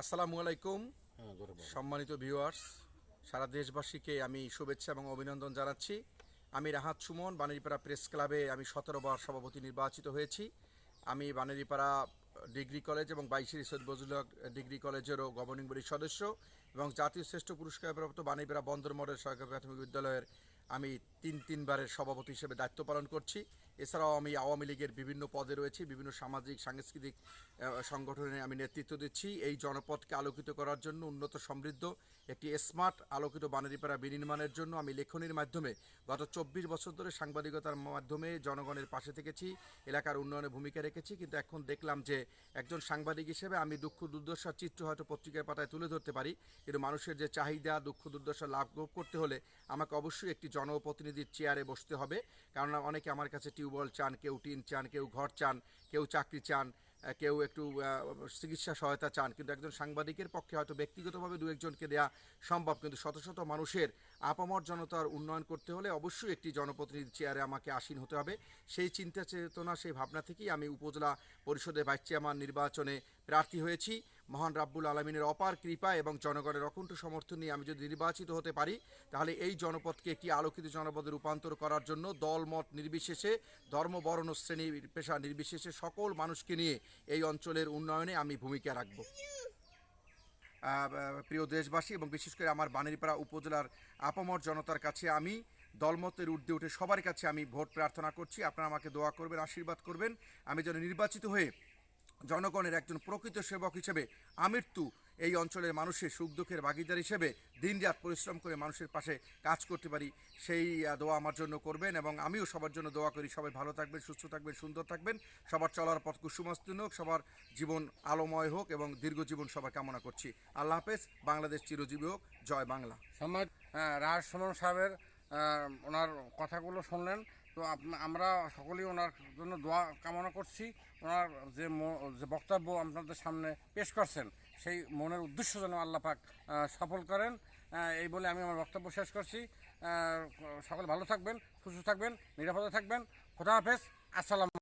আসসালামু আলাইকুম। হ্যাঁ। সম্মানিত ভিউয়ার্স সারা দেশবাসীকে আমি শুভেচ্ছা এবং অভিনন্দন জানাচ্ছি। আমি রাহাত সুমন বানেরিপাড়া প্রেস ক্লাবে আমি সতেরো বার সভাপতি নির্বাচিত হয়েছি। আমি বানেরিপাড়া ডিগ্রি কলেজ এবং বাইশির সৈয়দ বজুল হক ডিগ্রি কলেজেরও গভর্নিং বডির সদস্য এবং জাতীয় শ্রেষ্ঠ পুরস্কারপ্রাপ্ত বানেরিপাড়া বন্দর মডেল সরকারি প্রাথমিক বিদ্যালয়ের আমি তিন তিনবারের সভাপতি হিসেবে দায়িত্ব পালন করছি। এছাড়াও আমি আওয়ামী লীগের বিভিন্ন পদে রয়েছি, বিভিন্ন সামাজিক, সাংস্কৃতিক সংগঠনে আমি নেতৃত্ব দিচ্ছি। এই জনপদকে আলোকিত করার জন্য উন্নত সমৃদ্ধ, একটি স্মার্ট, আলোকিত বানারিপাড়া বিনির্মাণের জন্য আমি লেখনির মাধ্যমে গত চব্বিশ বছর ধরে সাংবাদিকতার মাধ্যমে জনগণের পাশে থেকেছি, এলাকার উন্নয়নে ভূমিকা রেখেছি। কিন্তু এখন দেখলাম যে একজন সাংবাদিক হিসেবে আমি দুঃখ দুর্দশার চিত্র হয়তো পত্রিকার পাতায় তুলে ধরতে পারি, কিন্তু মানুষের যে চাহিদা, দুঃখ দুর্দশা লাভ করতে হলে আমাকে অবশ্যই একটি জনপ্রতিনিধির চেয়ারে বসতে হবে। কারণ অনেকে আমার কাছে টিউবওয়েল চান, কেউ টিন চান, কেউ ঘর চান, কেউ চাকরি চান কেউ একটু চিকিৎসা সহায়তা চান, কিন্তু একজন সাংবাদিকের পক্ষে হয়তো ব্যক্তিগতভাবে দু একজনকে দেওয়া সম্ভব, কিন্তু শত শত মানুষের আপামর জনতার উন্নয়ন করতে হলে অবশ্যই একটি জনপ্রতিনিধি চেয়ারে আমাকে আসীন হতে হবে। সেই চিন্তা চেতনা, সেই ভাবনা থেকেই আমি উপজেলা পরিষদের ভাইস চেয়ারম্যান নির্বাচনে প্রার্থী হয়েছি। মহান রাব্বুল আলমিনের অপার কৃপা এবং জনগণের অকুণ্ঠ সমর্থন নিয়ে আমি যদি নির্বাচিত হতে পারি, তাহলে এই জনপদকে একটি আলোকিত জনপদে রূপান্তর করার জন্য দলমত নির্বিশেষে ধর্ম বর্ণ শ্রেণি পেশা নির্বিশেষে সকল মানুষকে নিয়ে এই অঞ্চলের উন্নয়নে আমি ভূমিকা রাখব। প্রিয় দেশবাসী এবং বিশেষ করে আমার বানেরপাড়া উপজেলার আপামর জনতার কাছে আমি দলমতের ঊর্ধ্বে উঠে সবার কাছে আমি ভোট প্রার্থনা করছি। আপনারা আমাকে দোয়া করবেন, আশীর্বাদ করবেন। আমি যেন নির্বাচিত হয়ে জনগণের একজন প্রকৃত সেবক হিসেবে আমৃত্যু এই অঞ্চলের মানুষের সুখ দুঃখের ভাগিদার হিসেবে দিনরাত পরিশ্রম করে মানুষের পাশে কাজ করতে পারি, সেই দোয়া আমার জন্য করবেন এবং আমিও সবার জন্য দোয়া করি। সবাই ভালো থাকবেন, সুস্থ থাকবেন, সুন্দর থাকবেন। সবার চলার পথ কুসুমস্তীর্ণ হোক, সবার জীবন আলোময় হোক এবং দীর্ঘ জীবন সবার কামনা করছি। আল্লাহ হাফেজ, বাংলাদেশ চিরজীবী হোক, জয় বাংলা। সম্মানিত রাজ সুমন সাহেবের ওনার কথাগুলো শুনলেন। তো আমরা সকলেই ওনার জন্য দোয়া কামনা করছি। ওনার যে যে বক্তব্য আপনাদের সামনে পেশ করছেন, সেই মনের উদ্দেশ্য যেন আল্লাহ পাক সফল করেন। এই বলে আমি আমার বক্তব্য শেষ করছি। সকলে ভালো থাকবেন, সুস্থ থাকবেন, নিরাপদে থাকবেন। খোদা হাফেজ। আসসালাম